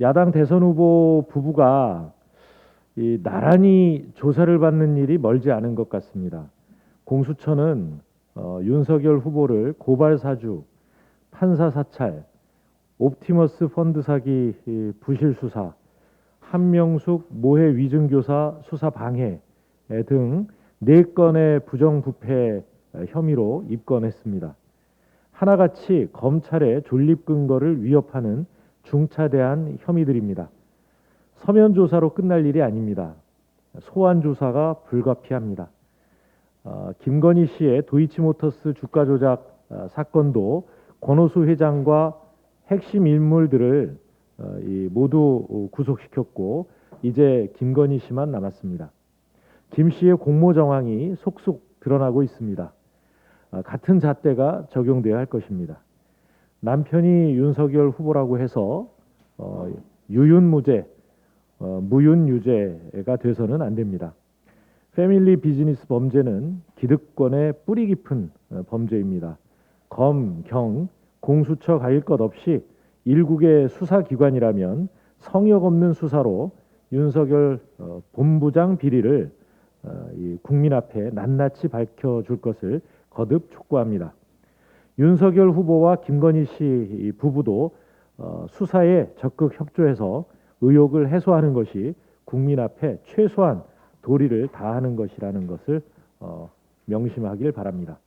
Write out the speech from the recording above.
야당 대선 후보 부부가 이 나란히 조사를 받는 일이 멀지 않은 것 같습니다. 공수처는 어, 윤석열 후보를 고발 사주, 판사 사찰, 옵티머스 펀드 사기 이 부실 수사, 한명숙 모해 위증 교사 수사 방해 등네 건의 부정부패 혐의로 입건했습니다. 하나같이 검찰의 존립 근거를 위협하는 중차대한 혐의들입니다. 서면 조사로 끝날 일이 아닙니다. 소환 조사가 불가피합니다. 어, 김건희 씨의 도이치모터스 주가 조작 어, 사건도 권오수 회장과 핵심 인물들을 어, 이 모두 구속시켰고 이제 김건희 씨만 남았습니다. 김 씨의 공모 정황이 속속 드러나고 있습니다. 어, 같은 잣대가 적용돼야 할 것입니다. 남편이 윤석열 후보라고 해서 어, 유윤무죄, 어, 무윤유죄가 돼서는 안 됩니다. 패밀리 비즈니스 범죄는 기득권의 뿌리 깊은 어, 범죄입니다. 검, 경, 공수처 가릴 것 없이 일국의 수사기관이라면 성역 없는 수사로 윤석열 어, 본부장 비리를 어, 이 국민 앞에 낱낱이 밝혀줄 것을 거듭 촉구합니다. 윤석열 후보와 김건희 씨이 부부도 어, 수사에 적극 협조해서 의혹을 해소하는 것이 국민 앞에 최소한 도리를 다하는 것이라는 것을 어, 명심하길 바랍니다.